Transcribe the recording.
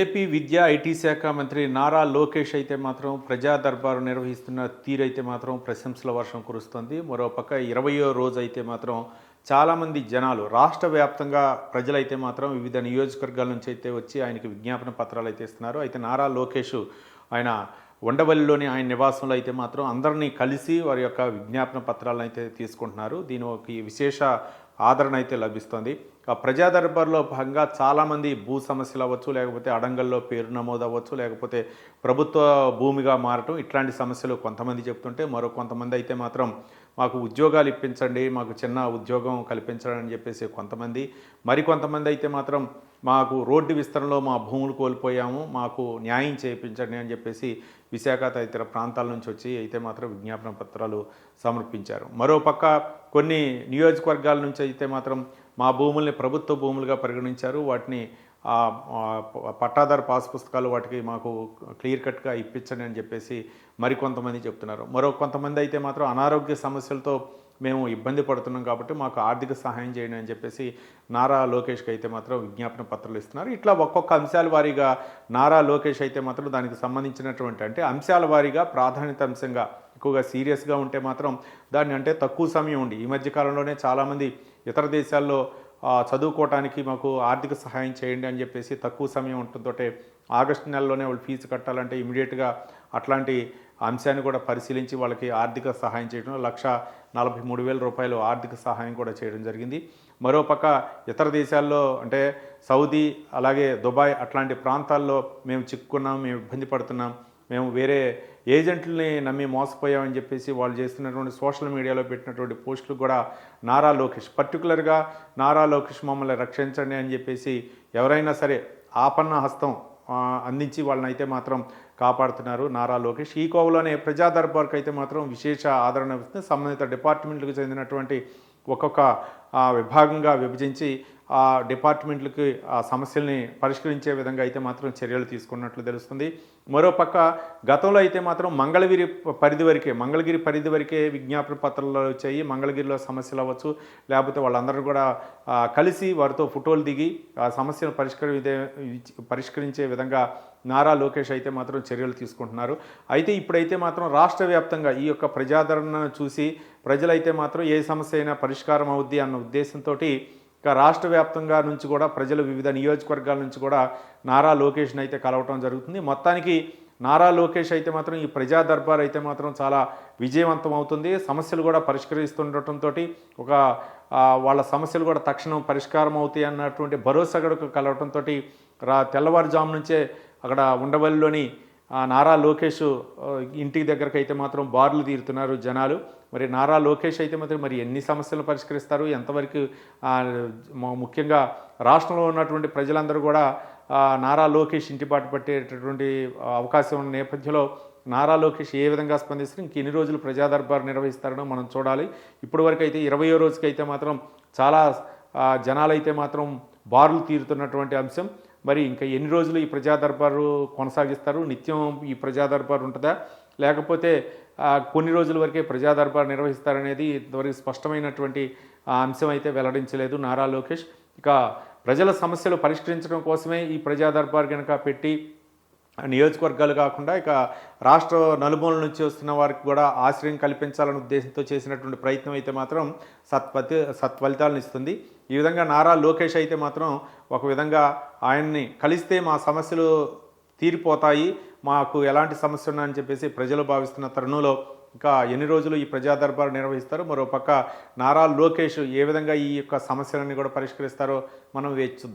AP విద్యా IT శాఖ మంత్రి నారా లోకేష్ అయితే మాత్రం ప్రజా దర్బారు నిర్వహిస్తున్న తీరైతే మాత్రం ప్రశంసల వర్షం కురుస్తుంది. మరోపక్క ఇరవయో రోజు అయితే మాత్రం చాలామంది జనాలు రాష్ట్ర వ్యాప్తంగా ప్రజలైతే మాత్రం వివిధ నియోజకవర్గాల నుంచి అయితే వచ్చి ఆయనకి విజ్ఞాపన పత్రాలు అయితే ఇస్తున్నారు. అయితే నారా లోకేష్ ఆయన ఉండవల్లిలోని ఆయన నివాసంలో అయితే మాత్రం అందరినీ కలిసి వారి యొక్క విజ్ఞాపన పత్రాలను అయితే తీసుకుంటున్నారు. దీని ఒక విశేష ఆదరణ అయితే లభిస్తుంది. ఆ ప్రజా దర్బార్లో భాగంగా చాలామంది భూ సమస్యలు అవ్వచ్చు లేకపోతే అడంగల్లో పేరు నమోదు అవ్వచ్చు లేకపోతే ప్రభుత్వ భూమిగా మారటం ఇట్లాంటి సమస్యలు కొంతమంది చెప్తుంటే మరో కొంతమంది అయితే మాత్రం మాకు ఉద్యోగాలు ఇప్పించండి మాకు చిన్న ఉద్యోగం కల్పించండి అని చెప్పేసి కొంతమంది మరికొంతమంది అయితే మాత్రం మాకు రోడ్డు విస్తరణలో మా భూములు కోల్పోయాము మాకు న్యాయం చేయించండి అని చెప్పేసి విశాఖ తదితర ప్రాంతాల నుంచి వచ్చి అయితే మాత్రం విజ్ఞాపన పత్రాలు సమర్పించారు. మరోపక్క కొన్ని నియోజకవర్గాల నుంచి అయితే మాత్రం మా భూముల్ని ప్రభుత్వ భూములుగా పరిగణించారు. వాటిని పట్టాదారు పాస్ పుస్తకాలు వాటికి మాకు క్లియర్ కట్గా ఇప్పించండి అని చెప్పేసి మరికొంతమంది చెప్తున్నారు. మరో కొంతమంది అయితే మాత్రం అనారోగ్య సమస్యలతో మేము ఇబ్బంది పడుతున్నాం కాబట్టి మాకు ఆర్థిక సహాయం చేయండి అని చెప్పేసి నారా లోకేష్కి అయితే మాత్రం విజ్ఞాపన పత్రాలు ఇస్తున్నారు. ఇట్లా ఒక్కొక్క అంశాల వారీగా నారా లోకేష్ అయితే మాత్రం దానికి సంబంధించినటువంటి అంటే అంశాల వారీగా ప్రాధాన్యత అంశంగా ఎక్కువగా సీరియస్గా ఉంటే మాత్రం దాన్ని అంటే తక్కువ సమయం ఉండి ఈ మధ్య కాలంలోనే చాలామంది ఇతర దేశాల్లో చదువుకోవటానికి మాకు ఆర్థిక సహాయం చేయండి అని చెప్పేసి తక్కువ సమయం ఉంటుందో ఆగస్టు నెలలోనే వాళ్ళు ఫీజు కట్టాలంటే ఇమీడియట్గా అట్లాంటి అంశాన్ని కూడా పరిశీలించి వాళ్ళకి ఆర్థిక సహాయం చేయడం లక్ష నలభై మూడు వేల రూపాయలు ఆర్థిక సహాయం కూడా చేయడం జరిగింది. మరోపక్క ఇతర దేశాల్లో అంటే సౌదీ అలాగే దుబాయ్ అట్లాంటి ప్రాంతాల్లో మేము చిక్కుకున్నాం మేము ఇబ్బంది పడుతున్నాం మేము వేరే ఏజెంట్లని నమ్మి మోసపోయామని చెప్పేసి వాళ్ళు చేస్తున్నటువంటి సోషల్ మీడియాలో పెట్టినటువంటి పోస్టులు కూడా నారా లోకేష్. పర్టికులర్గా నారా లోకేష్ మమ్మల్ని రక్షించండి అని చెప్పేసి ఎవరైనా సరే ఆపన్న హస్తం అందించి వాళ్ళని అయితే మాత్రం కాపాడుతున్నారు. నారా లోకేష్. ఈ కోవలోనే ప్రజా దర్బార్కి అయితే మాత్రం విశేష ఆదరణ ఇస్తుంది. సంబంధిత డిపార్ట్మెంట్లకు చెందినటువంటి ఒక్కొక్క విభాగంగా విభజించి ఆ డిపార్ట్మెంట్లకి ఆ సమస్యల్ని పరిష్కరించే విధంగా అయితే మాత్రం చర్యలు తీసుకున్నట్లు తెలుస్తుంది. మరోపక్క గతంలో అయితే మాత్రం మంగళగిరి పరిధి వరకే మంగళగిరి పరిధి వరకే విజ్ఞాపన పత్రాలు వచ్చాయి. మంగళగిరిలో సమస్యలు అవ్వచ్చు. లేకపోతే వాళ్ళందరూ కూడా కలిసి వారితో ఫోటోలు దిగి ఆ సమస్యను పరిష్కరించే పరిష్కరించే విధంగా నారా లోకేష్ అయితే మాత్రం చర్యలు తీసుకుంటున్నారు. అయితే ఇప్పుడైతే మాత్రం రాష్ట్ర వ్యాప్తంగా ఈ యొక్క ప్రజాదరణను చూసి ప్రజలైతే మాత్రం ఏ సమస్య అయినా పరిష్కారం అవుద్ది అన్న ఉద్దేశంతో ఇక రాష్ట్ర వ్యాప్తంగా నుంచి కూడా ప్రజలు వివిధ నియోజకవర్గాల నుంచి కూడా నారా లోకేష్ని అయితే కలవటం జరుగుతుంది. మొత్తానికి నారా లోకేష్ అయితే మాత్రం ఈ ప్రజా దర్బార్ అయితే మాత్రం చాలా విజయవంతం అవుతుంది. సమస్యలు కూడా పరిష్కరిస్తుండటంతో ఒక వాళ్ళ సమస్యలు కూడా తక్షణం పరిష్కారం అవుతాయి అన్నటువంటి భరోసా కూడా కలవటంతో రా తెల్లవారుజాము నుంచే అక్కడ ఉండవల్లిలోని నారా లోకేష్ ఇంటికి ఇంటి దగ్గరకు అయితే మాత్రం బార్లు తీరుతున్నారు జనాలు. మరి నారా లోకేష్ అయితే మాత్రం మరి ఎన్ని సమస్యలు పరిష్కరిస్తారు? ఎంతవరకు ముఖ్యంగా రాష్ట్రంలో ఉన్నటువంటి ప్రజలందరూ కూడా నారా లోకేష్ ఇంటిపాటు పట్టేటటువంటి అవకాశం ఉన్న నేపథ్యంలో నారా లోకేష్ ఏ విధంగా స్పందిస్తారు? ఇంక ఎన్ని రోజులు ప్రజాదర్బార్ నిర్వహిస్తారనో మనం చూడాలి. ఇప్పటి వరకు అయితే ఇరవయో రోజుకి అయితే మాత్రం చాలా జనాలైతే మాత్రం బారులు తీరుతున్నటువంటి అంశం. మరి ఇంకా ఎన్ని రోజులు ఈ ప్రజాదర్బారు కొనసాగిస్తారు? నిత్యం ఈ ప్రజాదర్బారు ఉంటుందా? లేకపోతే కొన్ని రోజుల వరకే ప్రజాదర్బార్ నిర్వహిస్తారనేది ఇంతవరకు స్పష్టమైనటువంటి అంశం అయితే వెల్లడించలేదు. నారా లోకేష్ ఇక ప్రజల సమస్యలు పరిష్కరించడం కోసమే ఈ ప్రజాదర్బార్ కనుక పెట్టి నియోజకవర్గాలు కాకుండా ఇక రాష్ట్ర నలుమూల నుంచి వస్తున్న వారికి కూడా ఆశ్రయం కల్పించాలనే ఉద్దేశంతో చేసినటువంటి ప్రయత్నం అయితే మాత్రం సత్పతి సత్ఫలితాలను ఇస్తుంది. ఈ విధంగా నారా లోకేష్ అయితే మాత్రం ఒక విధంగా ఆయన్ని కలిస్తే మా సమస్యలు తీరిపోతాయి. మాకు ఎలాంటి సమస్య ఉన్నాయని చెప్పేసి ప్రజలు భావిస్తున్న తరుణంలో ఇంకా ఎన్ని రోజులు ఈ ప్రజా దర్బార్ నిర్వహిస్తారో? మరో పక్క నారా లోకేష్ ఏ విధంగా ఈ యొక్క సమస్యలన్నీ కూడా పరిష్కరిస్తారో మనం వేచి చూద్దాం.